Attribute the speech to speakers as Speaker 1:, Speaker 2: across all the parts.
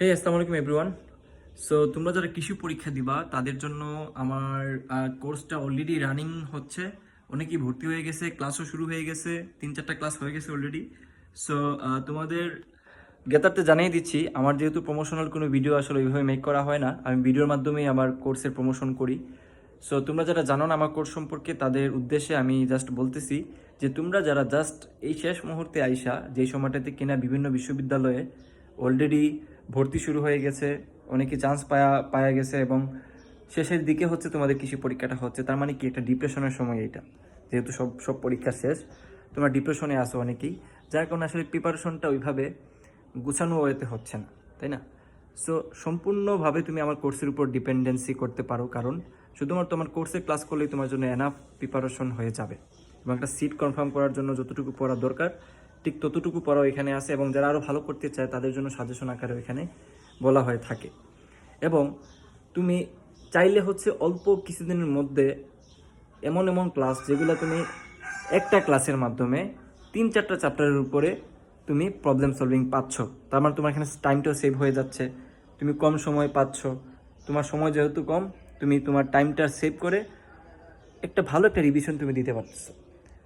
Speaker 1: হে আসসালামু আলাইকুম everyone so তোমরা যারা কৃষি পরীক্ষা দিবা, তাদের জন্য আমার কোর্সটা অলরেডি রানিং হচ্ছে। অনেকেই ভর্তি হয়ে গেছে ক্লাসও শুরু হয়ে গেছে তিন চারটা ক্লাস হয়ে গেছে অলরেডি সো তোমাদের জ্ঞাতার্থে জানিয়ে দিচ্ছি, আমার যেহেতু প্রমোশনাল কোনো ভিডিও আসলে ওইভাবে মেক করা হয় না, আমি ভিডিওর মাধ্যমেই আমার কোর্সের প্রমোশন করি। সো তোমরা যারা জানো না আমার কোর্স সম্পর্কে, তাদের উদ্দেশ্যে আমি জাস্ট বলতেছি যে, তোমরা যারা জাস্ট এই শেষ মুহূর্তে আইসা, যেই সময়টাতে কিনা বিভিন্ন বিশ্ববিদ্যালয়ে অলরেডি ভর্তি শুরু হয়ে গেছে, অনেকে চান্স পায়া পায়া গেছে এবং শেষের দিকে হচ্ছে তোমাদের কৃষি পরীক্ষাটা হচ্ছে। তার মানে কি? একটা ডিপ্রেশনের সময় এটা। যেহেতু সব সব পরীক্ষা শেষ, তোমরা ডিপ্রেশনে আসো অনেকেই। যার কারণে আসলে প্রিপারেশনটা ওইভাবে গুছানো ওয়েতে হচ্ছে না, তাই না? সো সম্পূর্ণভাবে তুমি আমার কোর্সের উপর ডিপেন্ডেন্সি করতে পারো, কারণ শুধুমাত্র আমার কোর্সে ক্লাস করলেই তোমার জন্য এনাফ প্রিপারেশন হয়ে যাবে। এবং একটা সিট কনফার্ম করার জন্য যতটুকু পড়া দরকার ঠিক ততটুকু পড়াও এখানে আছে এবং যারা আরও ভালো করতে চায়, তাদের জন্য সাজেশন আকারে এখানে বলা হয়ে থাকে। এবং তুমি চাইলে হচ্ছে অল্প কিছুদিনের মধ্যে এমন এমন ক্লাস যেগুলো তুমি একটা ক্লাসের মাধ্যমে তিন চারটা চ্যাপ্টারের উপরে তুমি প্রবলেম সলভিং পাচ্ছ। তার মানে তোমার এখানে টাইমটাও সেভ হয়ে যাচ্ছে, তুমি কম সময় পাচ্ছ। তোমার সময় যেহেতু কম, তুমি তোমার টাইমটা সেভ করে একটা ভালো একটা রিভিশন তুমি দিতে পারছ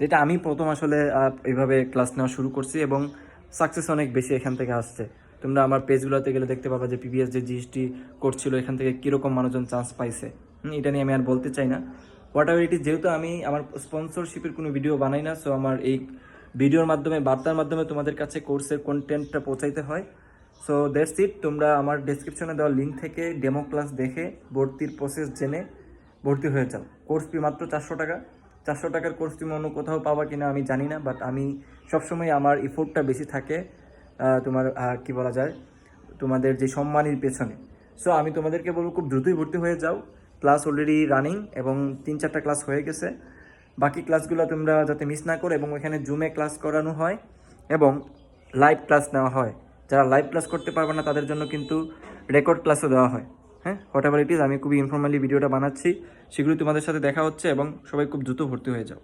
Speaker 1: যেটা আমি প্রথম আসলে এইভাবে ক্লাস নেওয়া শুরু করছি এবং সাকসেস অনেক বেশি এখান থেকে আসছে। তোমরা আমার পেজগুলোতে গেলে দেখতে পাবা যে পিবিএস যে জিএসটি করছিল এখান থেকে কীরকম মানুষজন চান্স পাইছে। এটা নিয়ে আমি আর বলতে চাই না। হোয়াট এভার ইট ইজ যেহেতু আমি আমার স্পন্সরশিপের কোনো ভিডিও বানাই না সো আমার এই ভিডিওর মাধ্যমে, বার্তার মাধ্যমে তোমাদের কাছে কোর্সের কন্টেন্টটা পৌঁছাইতে হয়। সো দ্যাটস ইট তোমরা আমার ডেসক্রিপশনে দেওয়া লিঙ্ক থেকে ডেমো ক্লাস দেখে ভর্তির প্রসেস জেনে ভর্তি হয়ে যাও। কোর্স ফি মাত্র চারশো টাকা। চারশো টাকার কোর্স তুমি অন্য কোথাও পাবা কিনা আমি জানি না বাট আমি সবসময় আমার ইফোর্টটা বেশি থাকে তোমার কি বলা যায়, তোমাদের যে সম্মানের পেছনে। সো আমি তোমাদেরকে বলব খুব দ্রুতই ভর্তি হয়ে যাও। ক্লাস অলরেডি রানিং এবং তিন চারটা ক্লাস হয়ে গেছে। বাকি ক্লাসগুলো তোমরা যাতে মিস না করো এবং এখানে জুমে ক্লাস করানো হয় এবং লাইভ ক্লাস নেওয়া হয়। যারা লাইভ ক্লাস করতে পারবে না, তাদের জন্য কিন্তু রেকর্ড ক্লাসও দেওয়া হয়। হ্যাঁ হোয়াট এভার ইট ইজ আমি খুবই ইনফর্মালি ভিডিওটা বানাচ্ছি। সেগুলো তোমাদের সাথে দেখা হচ্ছে এবং সবাই খুব দ্রুত ভর্তি হয়ে যাও।